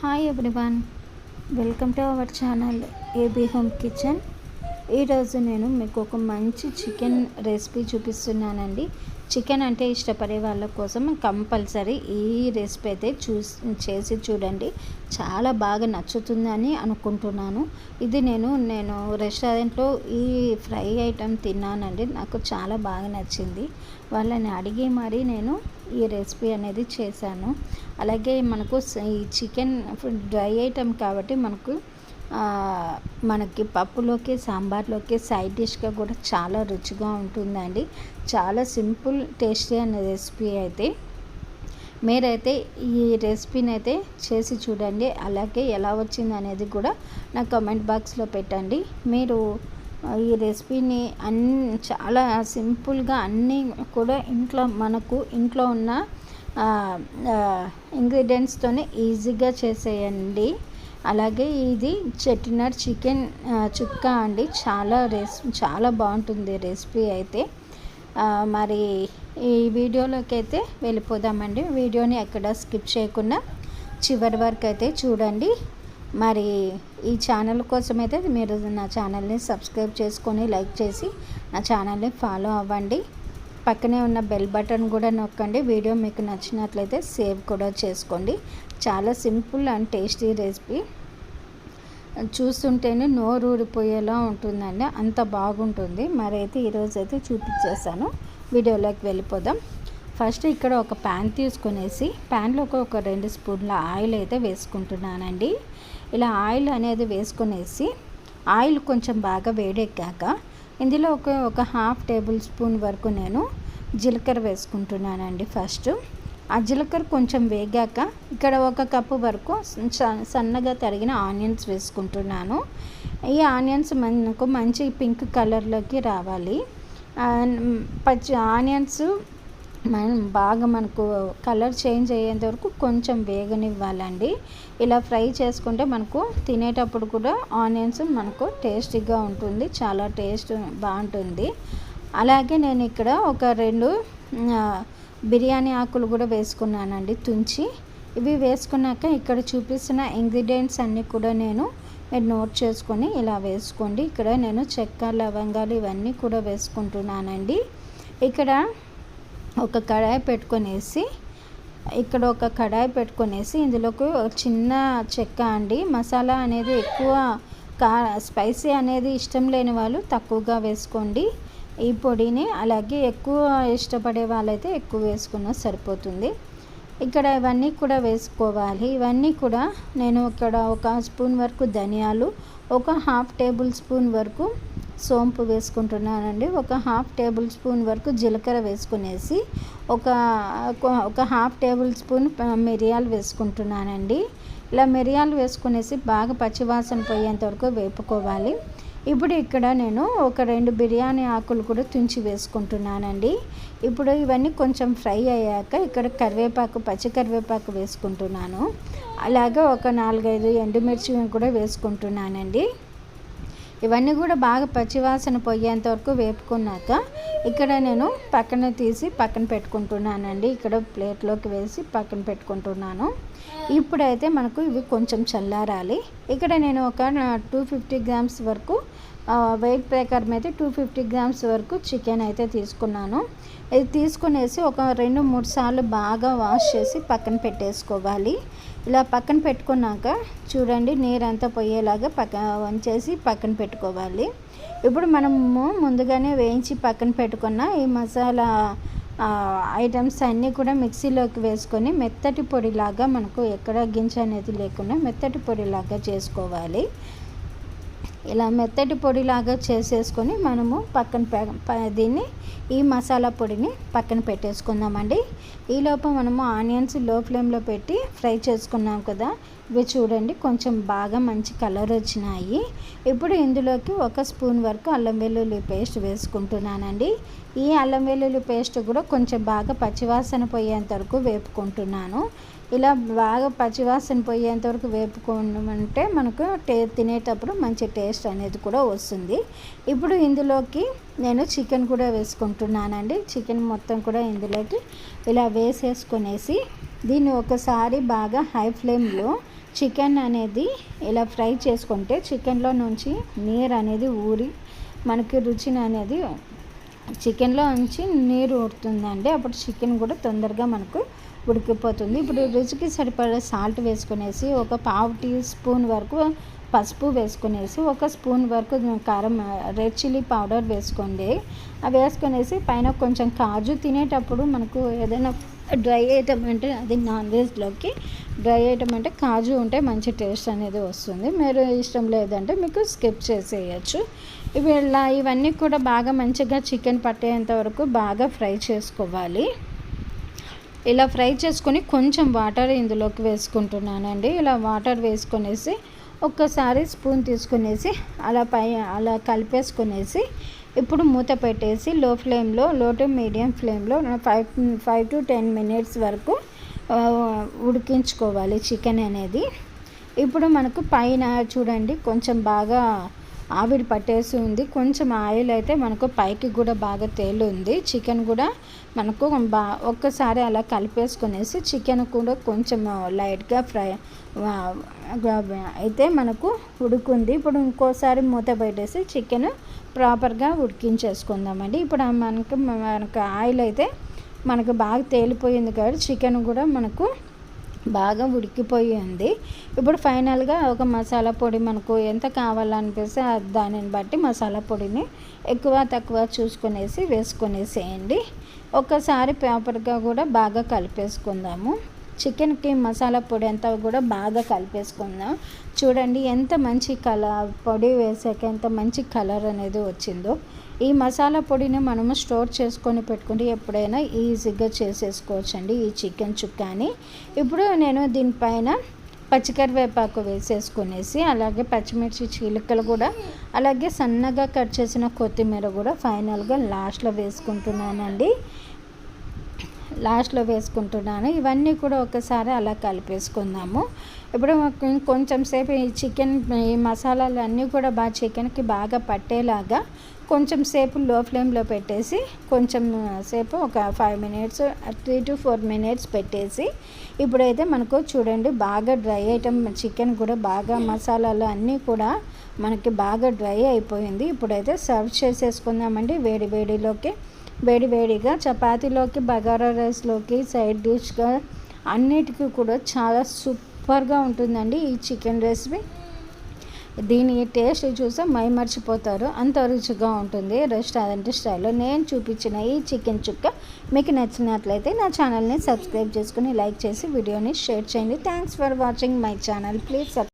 Hi everyone welcome to our channel AB home kitchen ఈరోజు నేను మీకు ఒక మంచి చికెన్ రెసిపీ చూపిస్తున్నానండి. చికెన్ అంటే ఇష్టపడే వాళ్ళ కోసం కంపల్సరీ ఈ రెసిపీ అయితే చూసి చేసి చూడండి. చాలా బాగా నచ్చుతుందని అనుకుంటున్నాను. ఇది నేను నేను రెస్టారెంట్లో ఈ ఫ్రై ఐటెం తిన్నానండి. నాకు చాలా బాగా నచ్చింది. వాళ్ళని అడిగి మరీ నేను ఈ రెసిపీ అనేది చేశాను. అలాగే మనకు ఈ చికెన్ డ్రై ఐటెం కాబట్టి మనకు మనకి పప్పులోకి సాంబార్లోకి సైడ్ డిష్గా కూడా చాలా రుచిగా ఉంటుందండి. చాలా సింపుల్ టేస్టీ అనే రెసిపీ అయితే. మీరైతే ఈ రెసిపీని అయితే చేసి చూడండి అలాగే ఎలా వచ్చింది అనేది కూడా నా కమెంట్ బాక్స్లో పెట్టండి. మీరు ఈ రెసిపీని అన్ని చాలా సింపుల్గా అన్నీ కూడా ఇంట్లో మనకు ఇంట్లో ఉన్న ఇంగ్రీడియంట్స్తోనే ఈజీగా చేసేయండి. అలాగే ఇది చెట్టినర్ చికెన్ చుక్కా అండి. చాలా రెస్ చాలా బాగుంటుంది రెసిపీ అయితే. మరి ఈ వీడియోలోకి అయితే వెళ్ళిపోదామండి. వీడియోని ఎక్కడ స్కిప్ చేయకుండా చివరి వరకు అయితే చూడండి. మరి ఈ ఛానల్ కోసం అయితే మీరు నా ఛానల్ని సబ్స్క్రైబ్ చేసుకొని లైక్ చేసి నా ఛానల్ని ఫాలో అవ్వండి. పక్కనే ఉన్న బెల్ బటన్ కూడా నొక్కండి. వీడియో మీకు నచ్చినట్లయితే సేవ్ కూడా చేసుకోండి. చాలా సింపుల్ అండ్ టేస్టీ రెసిపీ. చూస్తుంటేనే నోరు ఊరిపోయేలా ఉంటుందండి. అంత బాగుంటుంది. మరైతే ఈరోజు అయితే చూపించేసాను వీడియోలోకి వెళ్ళిపోదాం. ఫస్ట్ ఇక్కడ ఒక ప్యాన్ తీసుకునేసి ప్యాన్లోకి ఒక రెండు స్పూన్ల ఆయిల్ అయితే వేసుకుంటున్నానండి. ఇలా ఆయిల్ అనేది వేసుకునేసి ఆయిల్ కొంచెం బాగా వేడెక్కాక ఇందులో ఒక ఒక హాఫ్ టేబుల్ స్పూన్ వరకు నేను జీలకర్ర వేసుకుంటున్నానండి ఫస్ట్. ఆ జీలకర్ర కొంచెం వేగాక ఇక్కడ ఒక కప్పు వరకు సన్నగా తరిగిన ఆనియన్స్ వేసుకుంటున్నాను. ఈ ఆనియన్స్ మనకు మంచి పింక్ కలర్లోకి రావాలి. పచ్చి ఆనియన్స్ మనం బాగా మనకు కలర్ చేంజ్ అయ్యేంత వరకు కొంచెం వేగనివ్వాలండి. ఇలా ఫ్రై చేసుకుంటే మనకు తినేటప్పుడు కూడా ఆనియన్స్ మనకు టేస్టీగా ఉంటుంది చాలా టేస్ట్ బాగుంటుంది. అలాగే నేను ఇక్కడ ఒక రెండు బిర్యానీ ఆకులు కూడా వేసుకున్నానండి తుంచి. ఇవి వేసుకున్నాక ఇక్కడ చూపిస్తున్న ఇంగ్రీడియంట్స్ అన్నీ కూడా నేను మీరు నోట్ చేసుకొని ఇలా వేసుకోండి. ఇక్కడ నేను చెక్క లవంగాలు ఇవన్నీ కూడా వేసుకుంటున్నానండి. ఇక్కడ ఒక కడాయి పెట్టుకొనేసి ఇక్కడ ఒక కడాయి పెట్టుకొనేసి ఇందులోకి చిన్న చెక్క అండి. మసాలా అనేది ఎక్కువ కా స్పైసీ అనేది ఇష్టం లేని వాళ్ళు తక్కువగా వేసుకోండి. ఈ పొడిని అలాగే ఎక్కువ ఇష్టపడే వాళ్ళైతే ఎక్కువ వేసుకున్నా సరిపోతుంది. ఇక్కడ ఇవన్నీ కూడా వేసుకోవాలి. ఇవన్నీ కూడా నేను ఇక్కడ ఒక స్పూన్ వరకు ధనియాలు ఒక హాఫ్ టేబుల్ స్పూన్ వరకు సోంపు వేసుకుంటున్నానండి. ఒక హాఫ్ టేబుల్ స్పూన్ వరకు జీలకర్ర వేసుకునేసి ఒక ఒక హాఫ్ టేబుల్ స్పూన్ మిరియాలు వేసుకుంటున్నానండి. ఇలా మిరియాలు వేసుకునేసి బాగా పచ్చివాసన పోయేంత వరకు వేపుకోవాలి. ఇప్పుడు ఇక్కడ నేను ఒక రెండు బిర్యానీ ఆకులు కూడా తుంచి వేసుకుంటున్నానండి. ఇప్పుడు ఇవన్నీ కొంచెం ఫ్రై అయ్యాక ఇక్కడ కరివేపాకు పచ్చి కరివేపాకు వేసుకుంటున్నాను. అలాగే ఒక నాలుగైదు ఎండుమిర్చి కూడా వేసుకుంటున్నానండి. ఇవన్నీ కూడా బాగా పచ్చివాసన పోయేంత వరకు వేపుకున్నాక ఇక్కడ నేను పక్కన తీసి పక్కన పెట్టుకుంటున్నానండి. ఇక్కడ ప్లేట్లోకి వేసి పక్కన పెట్టుకుంటున్నాను. ఇప్పుడైతే మనకు ఇవి కొంచెం చల్లారాలి. ఇక్కడ నేను ఒక టూ ఫిఫ్టీ గ్రామ్స్ వరకు వెయిట్ ప్రకారం అయితే టూ ఫిఫ్టీ గ్రామ్స్ వరకు చికెన్ అయితే తీసుకున్నాను. ఇది తీసుకునేసి ఒక రెండు మూడు సార్లు బాగా వాష్ చేసి పక్కన పెట్టేసుకోవాలి. ఇలా పక్కన పెట్టుకున్నాక చూడండి నీరంతా పోయేలాగా పక్క వంచేసి పక్కన పెట్టుకోవాలి. ఇప్పుడు మనము ముందుగానే వేయించి పక్కన పెట్టుకున్న ఈ మసాలా ఐటమ్స్ అన్నీ కూడా మిక్సీలోకి వేసుకొని మెత్తటి పొడిలాగా మనకు ఎక్కడ గింజ అనేది లేకుండా మెత్తటి పొడిలాగా చేసుకోవాలి. ఇలా మెత్తటి పొడిలాగా చేసేసుకొని మనము పక్కన దీన్ని ఈ మసాలా పొడిని పక్కన పెట్టేసుకుందామండి. ఈలోపు మనము ఆనియన్స్లో ఫ్లేమ్లో పెట్టి ఫ్రై చేసుకున్నాం కదా ఇవి చూడండి కొంచెం బాగా మంచి కలర్ వచ్చినాయి. ఇప్పుడు ఇందులోకి ఒక స్పూన్ వరకు అల్లం వెల్లుల్లి పేస్ట్ వేసుకుంటున్నానండి. ఈ అల్లం వెల్లుల్లి పేస్ట్ కూడా కొంచెం బాగా పచ్చివాసన పోయేంత వరకు వేపుకుంటున్నాను. ఇలా బాగా పచ్చివాసన పోయేంత వరకు వేపుకోమంటే మనకు టే తినేటప్పుడు మంచి టేస్ట్ అనేది కూడా వస్తుంది. ఇప్పుడు ఇందులోకి నేను చికెన్ కూడా వేసుకుంటున్నానండి. చికెన్ మొత్తం కూడా ఇందులోకి ఇలా వేసేసుకునేసి దీన్ని ఒకసారి బాగా హై ఫ్లేమ్లో చికెన్ అనేది ఇలా ఫ్రై చేసుకుంటే చికెన్లో నుంచి నీరు అనేది ఊరి మనకి రుచిని అనేది చికెన్లో నుంచి నీరు ఊరుతుందండి. అప్పుడు చికెన్ కూడా తొందరగా మనకు ఉడికిపోతుంది. ఇప్పుడు రుచికి సరిపడే సాల్ట్ వేసుకునేసి ఒక పావు టీ స్పూన్ వరకు పసుపు వేసుకునేసి ఒక స్పూన్ వరకు కారం రెడ్ చిల్లీ పౌడర్ వేసుకోండి. అవి వేసుకునేసి పైన కొంచెం కాజు తినేటప్పుడు మనకు ఏదైనా డ్రై ఐటమ్ అంటే అది నాన్ వెజ్లోకి డ్రై ఐటమ్ అంటే కాజు ఉంటే మంచి టేస్ట్ అనేది వస్తుంది. మీరు ఇష్టం లేదంటే మీకు స్కిప్ చేసేయచ్చు. ఇవి ఇలా ఇవన్నీ కూడా బాగా మంచిగా చికెన్ పట్టేంత వరకు బాగా ఫ్రై చేసుకోవాలి. ఇలా ఫ్రై చేసుకొని కొంచెం వాటర్ ఇందులోకి వేసుకుంటున్నానండి. ఇలా వాటర్ వేసుకొనేసి ఒక్కసారి స్పూన్ తీసుకునేసి అలా పై అలా కలిపేసుకునేసి ఇప్పుడు మూత పెట్టేసి లో ఫ్లేమ్లో లో టు మీడియం ఫ్లేమ్లో five five to ten minutes వరకు ఉడికించుకోవాలి చికెన్ అనేది. ఇప్పుడు మనకు పైన చూడండి కొంచెం బాగా ఆవిరి పట్టేసి ఉంది. కొంచెం ఆయిల్ అయితే మనకు పైకి కూడా బాగా తేలుంది చికెన్ కూడా మనకు బా ఒక్కసారి అలా కలిపేసుకునేసి చికెన్ కూడా కొంచెం లైట్గా ఫ్రై అయితే మనకు ఉడుకుంది. ఇప్పుడు ఇంకోసారి మూత పెట్టేసి చికెన్ ప్రాపర్గా ఉడికించేసుకుందామండి. ఇప్పుడు మనకు మనకు ఆయిల్ అయితే మనకు బాగా తేలిపోయింది కాబట్టి చికెన్ కూడా మనకు బాగా ఉడికిపోయి ఉంది. ఇప్పుడు ఫైనల్గా ఒక మసాలా పొడి మనకు ఎంత కావాలనిపిస్తే దానిని బట్టి మసాలా పొడిని ఎక్కువ తక్కువ చూసుకునేసి వేసుకునేసేయండి. ఒక్కసారి పేపర్గా కూడా బాగా కలిపేసుకుందాము. చికెన్కి మసాలా పొడి అంతా కూడా బాగా కలిపేసుకుందాం. చూడండి ఎంత మంచి కలర్ పొడి వేసాక ఎంత మంచి కలర్ అనేది వచ్చిందో. ఈ మసాలా పొడిని మనము స్టోర్ చేసుకొని పెట్టుకుంటే ఎప్పుడైనా ఈజీగా చేసేసుకోవచ్చండి ఈ చికెన్ చుక్కాని. ఇప్పుడు నేను దీనిపైన పచ్చికరివేపాకు వేసేసుకునేసి అలాగే పచ్చిమిర్చి చీలికలు కూడా అలాగే సన్నగా కట్ చేసిన కొత్తిమీర కూడా ఫైనల్గా లాస్ట్లో వేసుకుంటున్నానండి. లాస్ట్లో వేసుకుంటున్నాను. ఇవన్నీ కూడా ఒకసారి అలా కలిపేసుకుందాము. ఇప్పుడు కొంచెం సేపు ఈ చికెన్ ఈ మసాలాలు అన్నీ కూడా బాగా చికెన్కి బాగా పట్టేలాగా కొంచెం సేపు లో ఫ్లేమ్లో పెట్టేసి కొంచెం సేపు ఒక five minutes three to four minutes పెట్టేసి ఇప్పుడైతే మనకు చూడండి బాగా డ్రై ఐటమ్ చికెన్ కూడా బాగా మసాలాలు అన్నీ కూడా మనకి బాగా డ్రై అయిపోయింది. ఇప్పుడైతే సర్వ్ చేసేసుకుందామండి వేడి వేడిలోకి. వేడి వేడిగా చపాతీలోకి బగారా రైస్లోకి సైడ్ డిష్గా అన్నిటికీ కూడా చాలా సూప్ సూపర్గా ఉంటుందండి ఈ చికెన్ రెసిపీ. దీని టేస్ట్ చూస్తే మై మర్చిపోతారు. అంత రుచిగా ఉంటుంది రెస్టారెంట్ స్టైల్లో. నేను చూపించిన ఈ చికెన్ చుక్క మీకు నచ్చినట్లయితే నా ఛానల్ని సబ్స్క్రైబ్ చేసుకుని లైక్ చేసి వీడియోని షేర్ చేయండి. Thanks for watching my channel. Please